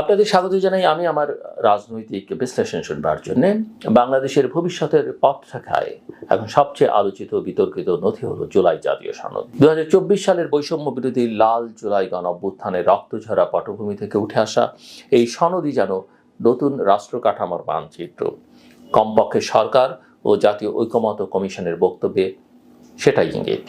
আপনাদের স্বাগত জানাই। আমি আমার রাজনৈতিক বিশ্লেষণ শুনবার জন্য। বাংলাদেশের ভবিষ্যতের পথ শাখায় এখন সবচেয়ে আলোচিত বিতর্কিত নথি হলো জুলাই জাতীয় সনদ। দু হাজার চব্বিশ সালের বৈষম্য বিরোধী লাল জুলাই গণ অভ্যুত্থানের রক্তঝরা পটভূমি থেকে উঠে আসা এই সনদই যেন নতুন রাষ্ট্র কাঠামোর মানচিত্র। কমপক্ষে সরকার ও জাতীয় ঐকমত্য কমিশনের বক্তব্যে সেটাই ইঙ্গিত।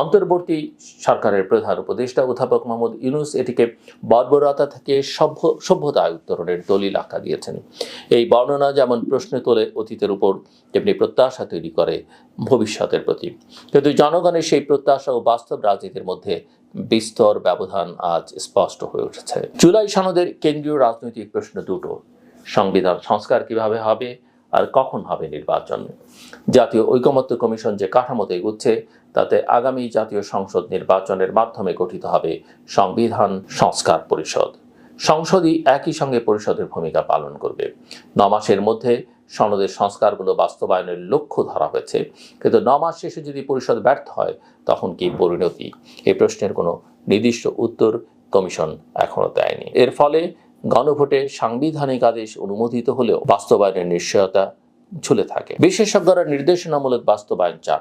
অন্তর্বর্তী সরকারের প্রধান উপদেষ্টা অধ্যাপক মোহাম্মদ ইউনুস এটিকে বর্বরতা থেকে সভ্য সভ্যতায় উত্তরণের দলিল আখ্যা দিয়েছেন। এই বর্ণনা যেমন প্রশ্ন তোলে অতীতের উপর, তেমনি প্রত্যাশা তৈরি করে ভবিষ্যতের প্রতি। কিন্তু জনগণের সেই প্রত্যাশা ও বাস্তব রাজনীতির মধ্যে বিস্তর ব্যবধান আজ স্পষ্ট হয়ে উঠেছে। জুলাই সনদের কেন্দ্রীয় রাজনৈতিক প্রশ্ন দুটো, সংবিধান সংস্কার কীভাবে হবে আর কখন হবে নির্বাচন? জাতীয় ঐকমত্য কমিশন যে কাঠামোতে এগুচ্ছে তাতে আগামী জাতীয় সংসদ নির্বাচনের মাধ্যমে গঠিত হবে সংবিধান সংস্কার পরিষদ। সংসদই একই সঙ্গে পরিষদের ভূমিকা পালন করবে। ন মাসের মধ্যে সনদের সংস্কারগুলো বাস্তবায়নের লক্ষ্য ধরা হয়েছে। কিন্তু ন মাস শেষে যদি পরিষদ ব্যর্থ হয়, তখন কি পরিণতি? এই প্রশ্নের কোনো নির্দিষ্ট উত্তর কমিশন এখনও দেয়নি। এর ফলে গণভোটে সাংবিধানিক আদেশ অনুমোদিত হলেও বাস্তবায়নের নিশ্চয়তা ঝুলে থাকে। বিশেষজ্ঞরা নির্দেশনামূলক বাস্তবায়ন চান।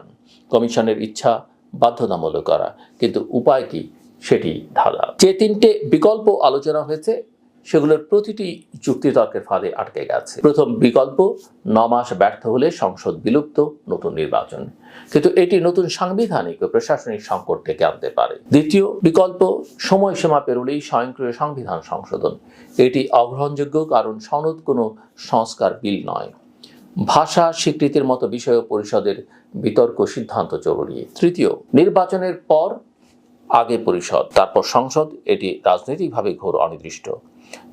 কমিশনের ইচ্ছা বাধ্যতামূলক করা। কিন্তু উপায় কি? সেটি ধাঁধা। যে তিনটে বিকল্প আলোচনা হয়েছে, সেগুলোর প্রতিটি যুক্তিতর্কের ফাঁদে আটকে গেছে। প্রথম বিকল্প, ন মাস ব্যর্থ হলে সংসদ বিলুপ্ত, নতুন নির্বাচন। কিন্তু এটি নতুন সাংবিধানিক ও প্রশাসনিক সংকট থেকে আনতে পারে। দ্বিতীয় বিকল্প, সময়সীমা পেরোলেই স্বয়ংক্রিয় সংবিধান সংশোধন। এটি অগ্রহণযোগ্য, কারণ সনদ কোনো সংস্কার বিল নয়। ভাষা স্বীকৃতির মতো বিষয় পরিষদের বিতর্ক সিদ্ধান্ত জরুরি। তৃতীয়, নির্বাচনের পর আগে পরিষদ, তারপর সংসদ, এটি রাজনৈতিকভাবে ঘোর অনির্দিষ্ট।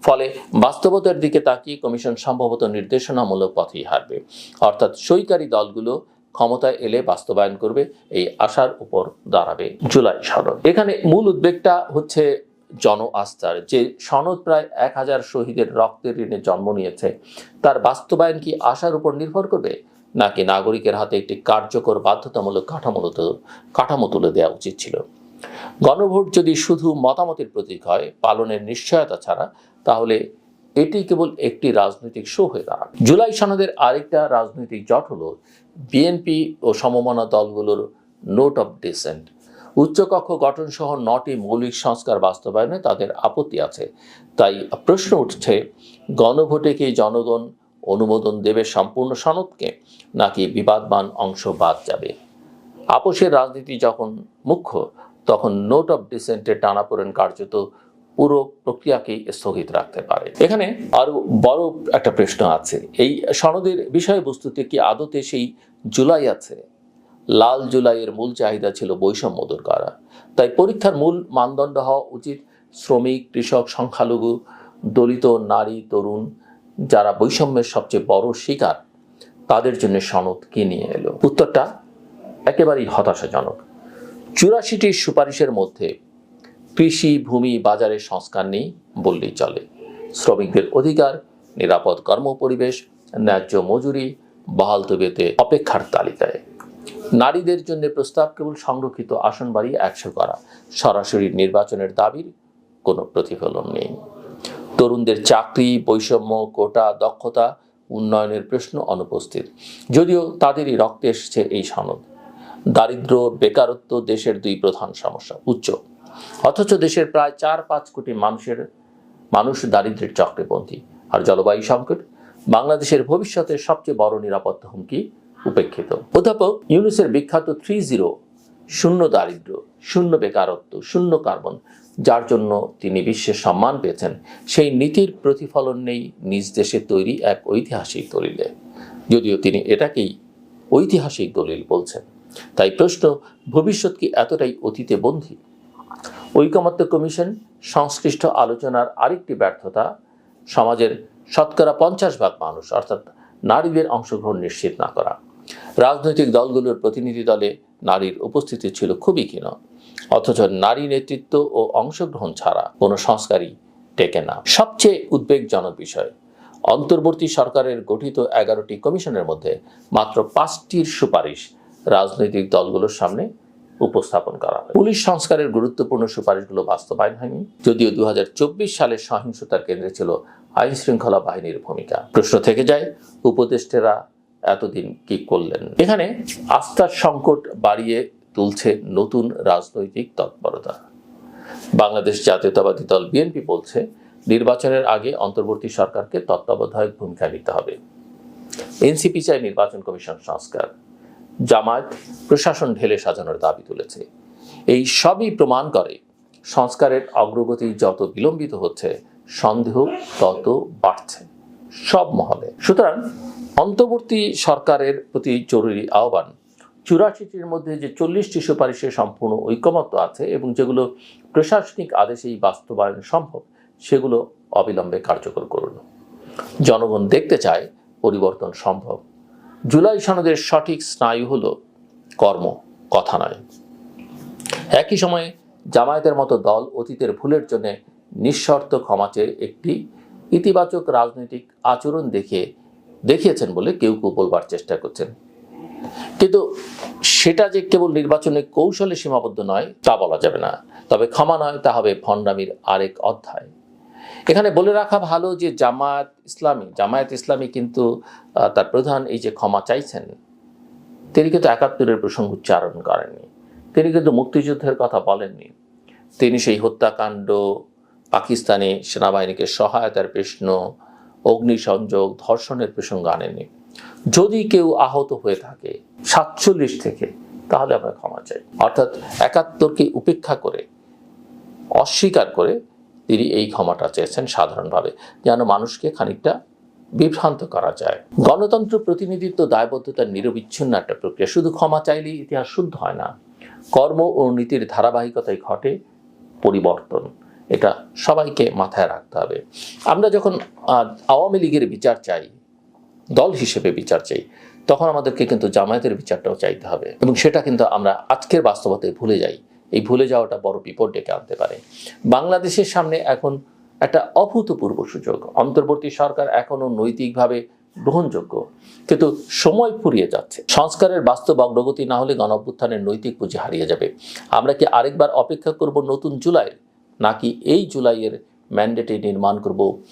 ফলে বাস্তবতার দিকে তাকিয়ে কমিশন সম্ভবত নির্দেশনামূলক পথেই হারবে অর্থাৎ সইকারী দলগুলো ক্ষমতায় এলে বাস্তবায়ন করবে, এই আশার উপর দাঁড়াবে জুলাই সনদ এখানে মূল উদ্বেগটা হচ্ছে জন আস্থার যে সনদ প্রায় এক হাজার শহীদের রক্তের ঋণে জন্ম নিয়েছে, তার বাস্তবায়ন কি আশার উপর নির্ভর করবে? নাকি নাগরিকের হাতে একটি কার্যকর বাধ্যতামূলক কাঠামো কাঠামো তুলে দেওয়া উচিত ছিল? গণভোট যদি শুধু মতামতের প্রতীক হয়, পালনের নিশ্চয়তা ছাড়া, তাহলে এটি কেবল একটি রাজনৈতিক শো হয়ে দাঁড়াবে। জুলাই সনদের আরেকটা রাজনৈতিক জট হল, বিএনপি ও সমমনা দলগুলোর নোট অফ ডিসেন্ট। উচ্চকক্ষ গঠন সহ নটি মৌলিক সংস্কার বাস্তবায়নে তাদের আপত্তি আছে। তাই প্রশ্ন উঠছে, গণভোটে কি জনগণ অনুমোদন দেবে সম্পূর্ণ সনদকে, নাকি বিবাদমান অংশ বাদ যাবে? আপোষের রাজনীতি যখন মুখ্য, তখন নোট অফ ডিসেন্টের টানাপোড়েন কার্যত পুরো প্রক্রিয়াকেই স্থগিত রাখতে পারে। এখানে আরও বড় একটা প্রশ্ন আছে, এই সনদের বিষয়বস্তুতে কি আদতে সেই জুলাই আছে? লাল জুলাইয়ের মূল চাহিদা ছিল বৈষম্য দূর করা। তাই পরীক্ষার মূল মানদণ্ড হওয়া উচিত শ্রমিক, কৃষক, সংখ্যালঘু, দলিত, নারী, তরুণ যারা বৈষম্যের সবচেয়ে বড় শিকার, তাদের জন্য সনদ কি নিয়ে এলো? উত্তরটা একেবারেই হতাশাজনক। চুরাশিটি সুপারিশের মধ্যে কৃষি, ভূমি বাজারের সংস্কার নেই বললেই চলে। শ্রমিকদের অধিকার, নিরাপদ কর্মপরিবেশ ন্যায্য মজুরি, বহাল তবিয়তে অপেক্ষার তালিকায়। নারীদের জন্য প্রস্তাব কেবল সংরক্ষিত আসন বাড়িয়ে একশো করা। সরাসরি নির্বাচনের দাবির কোনো প্রতিফলন নেই। তরুণদের চাকরি, বৈষম্য, কোটা, দক্ষতা উন্নয়নের প্রশ্ন অনুপস্থিত। যদিও তাদেরই রক্তে এসেছে এই সনদ। দারিদ্র, বেকারত্ব দেশের দুই প্রধান সমস্যা, উচ্চ। অথচ দেশের প্রায় চার পাঁচ কোটি মানুষের, মানুষ দারিদ্র্যের চক্রপন্থী। আর জলবায়ু সংকট, বাংলাদেশের ভবিষ্যতের সবচেয়ে বড় নিরাপত্তা হুমকি উপেক্ষিত। অধ্যাপক ইউনুসের বিখ্যাত থ্রি জিরো শূন্য দারিদ্র্য শূন্য বেকারত্ব, শূন্য কার্বন, যার জন্য তিনি বিশ্বের সম্মান পেয়েছেন, সেই নীতির প্রতিফলন নেই নিজ দেশে তৈরি এক ঐতিহাসিক দলিলে। যদিও তিনি এটাকেই ঐতিহাসিক দলিল বলছেন। তাই প্রশ্ন, ভবিষ্যৎ কি এতটাই অতীতে বন্দী? ঐকমত্য কমিশন, সংশ্লিষ্ট আলোচনার আরেকটি ব্যর্থতা, সমাজের শতকরা পঞ্চাশ ভাগ মানুষ, অর্থাৎ নারীদের অংশগ্রহণ নিশ্চিত না করা। রাজনৈতিক দলগুলোর প্রতিনিধি দলে নারীর উপস্থিতি ছিল খুবই ক্ষীণ। অথচ নারী নেতৃত্ব ও অংশগ্রহণ ছাড়া কোনো সংস্কারই টেকে না। সবচেয়ে উদ্বেগজনক বিষয়, অন্তর্বর্তী সরকারের গঠিত এগারোটি কমিশনের মধ্যে মাত্র পাঁচটির সুপারিশ রাজনৈতিক দলগুলোর সামনে উপস্থাপন করা হয়। পুলিশ সংস্কারের গুরুত্বপূর্ণ সুপারিশগুলো বাস্তবায়ন হয়নি, যদিও দু সালের সহিংসতার কেন্দ্রে ছিল আইন শৃঙ্খলা বাহিনীর ভূমিকা। প্রশ্ন থেকে যায়, উপদেষ্টেরা এতদিন কি করলেন? এখানে আস্থার সংকট বাড়িয়ে তুলছে নতুন রাজনৈতিক তৎপরতা। বাংলাদেশ জাতীয়তাবাদী দল বিএনপি বলছে, নির্বাচনের আগে অন্তর্বর্তী সরকারকে তত্ত্বাবধায়ক ভূমিকা নিতে হবে। এনসিপি চায় নির্বাচন কমিশন সংস্কার। জামায়াত প্রশাসন ঢেলে সাজানোর দাবি তুলেছে। এই সবই প্রমাণ করে সংস্কারের অগ্রগতি যত বিলম্বিত হচ্ছে, সন্দেহ তত বাড়ছে। সব মহলে। সুতরাং অন্তর্বর্তী সরকারের প্রতি জরুরি আহ্বান। চুরাশিটির মধ্যে যে চল্লিশটি সুপারিশে সম্পূর্ণ ঐকমত্য আছে এবং যেগুলো প্রশাসনিক আদেশেই বাস্তবায়ন সম্ভব, সেগুলো অবিলম্বে কার্যকর করুন। জনগণ দেখতে চায় পরিবর্তন সম্ভব। জুলাই সনদের সঠিক স্নায়ু হল কর্ম, কথা নয়। একই সময়ে জামায়াতের মতো দল অতীতের ভুলের জন্য নিঃশর্ত ক্ষমা চেয়ে একটি ইতিবাচক রাজনৈতিক আচরণ দেখে দেখিয়েছেন বলে কেউ কেউ বলবার চেষ্টা করছেন। কিন্তু সেটা যে কেবল নির্বাচনের কৌশলে সীমাবদ্ধ নয়, তা বলা যাবে না। তবে ক্ষমা নয়, তা হবে ভণ্ডামির আরেক অধ্যায়। এখানে বলে রাখা ভালো যে জামায়াত ইসলামী জামায়াত ইসলামী কিন্তু তার প্রধান এই যে ক্ষমা চাইছেন, তিনি কিন্তু একাত্তরের প্রসঙ্গ উচ্চারণ করেননি। তিনি কিন্তু মুক্তিযুদ্ধের কথা বলেননি। তিনি সেই হত্যাকাণ্ড, পাকিস্তানি সেনাবাহিনীকে সহায়তার প্রশ্ন অগ্নিসংযোগ ধর্ষণের প্রসঙ্গ আনেনি। যদি কেউ আহত হয়ে থাকে সাতচল্লিশ থেকে, তাহলে আমরা ক্ষমা চাই। অর্থাৎ একাত্তরকে উপেক্ষা করে, অস্বীকার করে তিনি এই ক্ষমাটা চেয়েছেন সাধারণভাবে, যেন মানুষকে খানিকটা বিভ্রান্ত করা যায়। গণতন্ত্র প্রতিনিধিত্ব দায়বদ্ধতার নিরবিচ্ছিন্ন একটা প্রক্রিয়া। শুধু ক্ষমা চাইলেই ইতিহাস শুদ্ধ হয় না, কর্ম ও নীতির ধারাবাহিকতায় ঘটে, পরিবর্তন। এটা সবাইকে মাথায় রাখতে হবে। আমরা যখন আওয়ামী লীগের বিচার চাই, দল হিসেবে বিচার চাই, তখন আমাদেরকে কিন্তু জামায়াতের বিচারটাও চাইতে হবে। এবং সেটা কিন্তু আমরা আজকের বাস্তবতায় ভুলে যাই। এই ভুলে যাওয়াটা বড় বিপদ ডেকে আনতে পারে। বাংলাদেশের সামনে এখন একটা অভূতপূর্ব সুযোগ। অন্তর্বর্তী সরকার এখনও নৈতিকভাবে গ্রহণযোগ্য। কিন্তু সময় ফুরিয়ে যাচ্ছে। সংস্কারের বাস্তব অগ্রগতি না হলে গণঅভ্যুত্থানের নৈতিক পুঁজি হারিয়ে যাবে। আমরা কি আরেকবার অপেক্ষা করব নতুন জুলাইয়ের? নাকি এই জুলাইয়ের ম্যান্ডেটে নির্মাণ করব?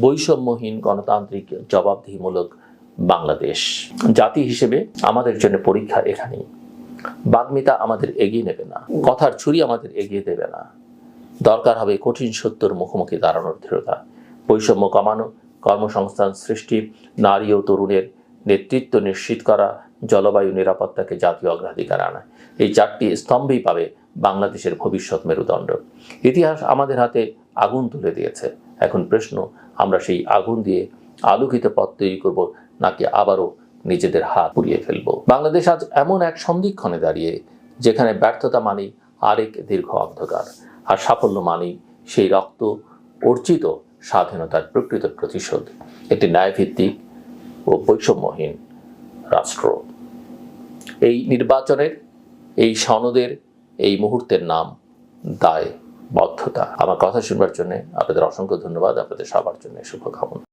বৈষম্যহীন গণতান্ত্রিক জবাবদিহিমূলক বাংলাদেশ। জাতি হিসেবে আমাদের জন্য পরীক্ষা এখানেই। বাগ্মিতা আমাদের এগিয়ে নেবে না। কথার ছুরি আমাদের এগিয়ে দেবে না। দরকার হবে কঠিন সত্যর মুখোমুখি দাঁড়ানোর দৃঢ়তা। বৈষম্য কমানো, কর্মসংস্থান সৃষ্টি, নারী ও তরুণের নেতৃত্ব নিশ্চিত করা, জলবায়ু নিরাপত্তাকে জাতীয় অগ্রাধিকার আনা। এই চারটি স্তম্ভেই পাবে বাংলাদেশের ভবিষ্যৎ মেরুদণ্ড। ইতিহাস আমাদের হাতে আগুন তুলে দিয়েছে। এখন প্রশ্ন, আমরা সেই আগুন দিয়ে আলোকিত পথ তৈরি করব নাকি আবারও নিজেদের হাত পুড়িয়ে ফেলব? বাংলাদেশ আজ এমন এক সন্ধিক্ষণে দাঁড়িয়ে, যেখানে ব্যর্থতা মানেই আরেক দীর্ঘ অন্ধকার। আর সাফল্য মানেই সেই রক্ত অর্জিত স্বাধীনতার প্রকৃত প্রতিশোধ। একটি ন্যায়ভিত্তিক ও বৈষম্যহীন রাষ্ট্র। এই নির্বাচনের, এই সনদের এই মুহূর্তের নাম দায় বদ্ধতা আমার কথা শুনবার জন্য আপনাদের অসংখ্য ধন্যবাদ। আপনাদের সবার জন্য শুভকামনা।